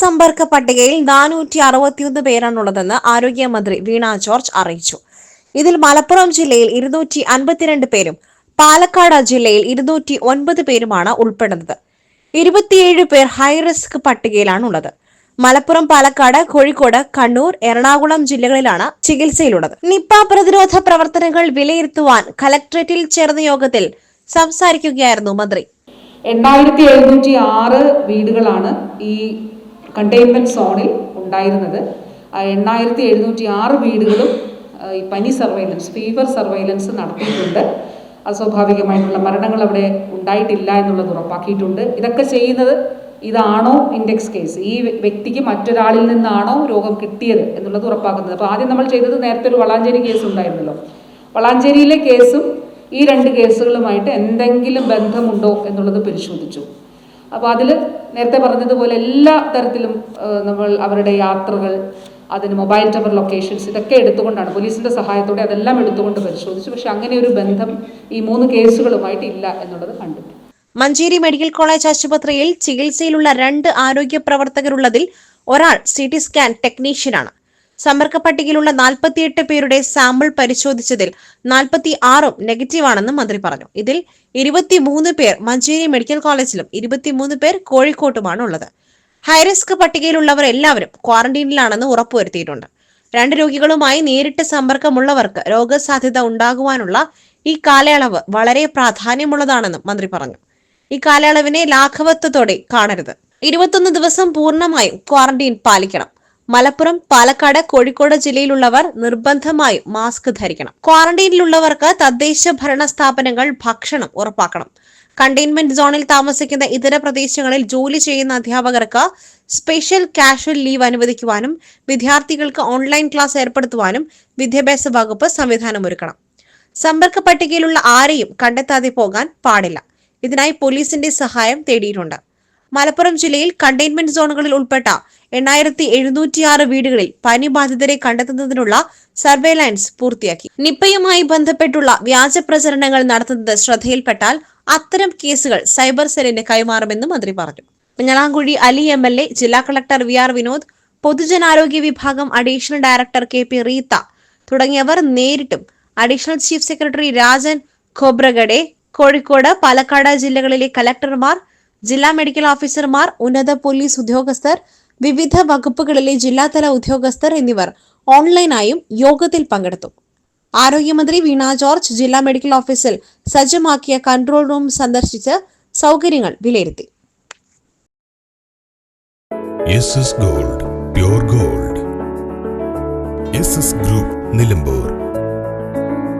സമ്പർക്ക പട്ടികയിൽ നാനൂറ്റി അറുപത്തിയൊന്ന് പേരാണുള്ളതെന്ന് ആരോഗ്യമന്ത്രി വീണ ജോർജ് അറിയിച്ചു. ഇതിൽ മലപ്പുറം ജില്ലയിൽ ഇരുന്നൂറ്റി അൻപത്തിരണ്ട് പേരും പാലക്കാട് ജില്ലയിൽ ഇരുന്നൂറ്റി ഒൻപത് പേരുമാണ് ഉൾപ്പെടുന്നത്. ഇരുപത്തിയേഴ് പേർ ഹൈ ഹൈറിസ്ക് പട്ടികയിലാണുള്ളത്. മലപ്പുറം പാലക്കാട് കോഴിക്കോട് കണ്ണൂർ എറണാകുളം ജില്ലകളിലാണ് ചികിത്സയിലുള്ളത്. നിപ്പ പ്രതിരോധ പ്രവർത്തനങ്ങൾ വിലയിരുത്തുവാൻ കലക്ട്രേറ്റിൽ ചേർന്ന യോഗത്തിൽ സംസാരിക്കുകയായിരുന്നു മന്ത്രി. എണ്ണായിരത്തി എഴുന്നൂറ്റി ആറ് വീടുകളാണ് ഈ കണ്ടെയ്ൻമെന്റ് സോണിൽ ഉണ്ടായിരുന്നത്. ആ എണ്ണായിരത്തി എഴുന്നൂറ്റി ആറ് വീടുകളും ഈ പനി സർവൈലൻസ് ഫീവർ സർവൈലൻസ് നടത്തിയിട്ടുണ്ട്. അസ്വാഭാവികമായിട്ടുള്ള മരണങ്ങൾ അവിടെ ഉണ്ടായിട്ടില്ല എന്നുള്ളത് ഉറപ്പാക്കിയിട്ടുണ്ട്. ഇതൊക്കെ ചെയ്യുന്നത് ഇതാണോ ഇൻഡെക്സ് കേസ് ഈ വ്യക്തിക്ക് മറ്റൊരാളിൽ നിന്നാണോ രോഗം കിട്ടിയത് എന്നുള്ളത് ഉറപ്പാക്കുന്നത്. അപ്പോൾ ആദ്യം നമ്മൾ ചെയ്തത് നേരത്തെ ഒരു വളാഞ്ചേരി കേസ് ഉണ്ടായിരുന്നല്ലോ. വളാഞ്ചേരിയിലെ കേസും ഈ രണ്ട് കേസുകളുമായിട്ട് എന്തെങ്കിലും ബന്ധമുണ്ടോ എന്നുള്ളത് പരിശോധിച്ചു. അപ്പോൾ അതിൽ നേരത്തെ പറഞ്ഞതുപോലെ എല്ലാ തരത്തിലും നമ്മൾ അവരുടെ യാത്രകൾ അതിന് മൊബൈൽ ടവർ ലൊക്കേഷൻസ് ഇതൊക്കെ എടുത്തുകൊണ്ടാണ് പോലീസിന്റെ സഹായത്തോടെ അതെല്ലാം എടുത്തുകൊണ്ട് പരിശോധിച്ചു. പക്ഷെ അങ്ങനെ ഒരു ബന്ധം ഈ മൂന്ന് കേസുകളുമായിട്ട് ഇല്ല എന്നുള്ളത് കണ്ടെത്തി മഞ്ചേരി മെഡിക്കൽ കോളേജ് ആശുപത്രിയിൽ ചികിത്സയിലുള്ള രണ്ട് ആരോഗ്യ പ്രവർത്തകരുള്ളതിൽ ഒരാൾ സി ടി സ്കാൻ ടെക്നീഷ്യനാണ്. സമ്പർക്ക പട്ടികയിലുള്ള നാൽപ്പത്തിയെട്ട് പേരുടെ സാമ്പിൾ പരിശോധിച്ചതിൽ നാൽപ്പത്തി ആറും നെഗറ്റീവാണെന്നും മന്ത്രി പറഞ്ഞു. ഇതിൽ ഇരുപത്തിമൂന്ന് പേർ മഞ്ചേരി മെഡിക്കൽ കോളേജിലും ഇരുപത്തിമൂന്ന് പേർ കോഴിക്കോട്ടുമാണ് ഉള്ളത് ഹൈറിസ്ക് പട്ടികയിലുള്ളവർ എല്ലാവരും ക്വാറന്റീനിലാണെന്ന് ഉറപ്പുവരുത്തിയിട്ടുണ്ട്. രണ്ട് രോഗികളുമായി നേരിട്ട് സമ്പർക്കമുള്ളവർക്ക് രോഗസാധ്യത ഉണ്ടാകുവാനുള്ള ഈ കാലയളവ് വളരെ പ്രാധാന്യമുള്ളതാണെന്നും മന്ത്രി പറഞ്ഞു. ഈ കാലയളവിനെ ലാഘവത്വത്തോടെ കാണരുത്. ഇരുപത്തൊന്ന് ദിവസം പൂർണമായും ക്വാറന്റീൻ പാലിക്കണം. മലപ്പുറം പാലക്കാട് കോഴിക്കോട് ജില്ലയിലുള്ളവർ നിർബന്ധമായും മാസ്ക് ധരിക്കണം. ക്വാറന്റൈനിലുള്ളവർക്ക് തദ്ദേശ ഭരണ സ്ഥാപനങ്ങൾ ഭക്ഷണം ഉറപ്പാക്കണം. കണ്ടെയ്ൻമെന്റ് സോണിൽ താമസിക്കുന്ന ഇതര പ്രദേശങ്ങളിൽ ജോലി ചെയ്യുന്ന അധ്യാപകർക്ക് സ്പെഷ്യൽ കാഷ്വൽ ലീവ് അനുവദിക്കുവാനും വിദ്യാർത്ഥികൾക്ക് ഓൺലൈൻ ക്ലാസ് ഏർപ്പെടുത്തുവാനും വിദ്യാഭ്യാസ വകുപ്പ് സംവിധാനമൊരുക്കണം. സമ്പർക്ക പട്ടികയിലുള്ള ആരെയും കണ്ടെത്താതെ പോകാൻ പാടില്ല. ഇതിനായി പോലീസിന്റെ സഹായം തേടിയിട്ടുണ്ട്. മലപ്പുറം ജില്ലയിൽ കണ്ടെയ്ൻമെന്റ് സോണുകളിൽ ഉൾപ്പെട്ട എണ്ണായിരത്തി എഴുന്നൂറ്റിയാറ് വീടുകളിൽ പനി ബാധിതരെ കണ്ടെത്തുന്നതിനുള്ള സർവേലൻസ് പൂർത്തിയാക്കി. നിപ്പയുമായി ബന്ധപ്പെട്ടുള്ള വ്യാജ പ്രചരണങ്ങൾ നടത്തുന്നത് ശ്രദ്ധയിൽപ്പെട്ടാൽ അത്തരം കേസുകൾ സൈബർ സെല്ലിന് കൈമാറുമെന്ന് മന്ത്രി പറഞ്ഞു. Pinjalamkuzhi Ali M L A ജില്ലാ കളക്ടർ വി ആർ വിനോദ് പൊതുജനാരോഗ്യ വിഭാഗം additional director K P Reetha തുടങ്ങിയവർ നേരിട്ടും additional chief secretary Rajan Khobragade Kozhikode Palakkad ജില്ലകളിലെ കലക്ടർമാർ ജില്ലാ മെഡിക്കൽ ഓഫീസർമാർ ഉന്നത പോലീസ് ഉദ്യോഗസ്ഥർ വിവിധ വകുപ്പുകളിലെ ജില്ലാതല ഉദ്യോഗസ്ഥർ എന്നിവർ ഓൺലൈനായും യോഗത്തിൽ പങ്കെടുത്തു. ആരോഗ്യമന്ത്രി വീണ ജോർജ് ജില്ലാ മെഡിക്കൽ ഓഫീസിൽ സജ്ജമാക്കിയ കൺട്രോൾ റൂം സന്ദർശിച്ച് സൗകര്യങ്ങൾ വിലയിരുത്തി. Gold gold. ഗ്രൂപ്പ് നിലമ്പൂർ.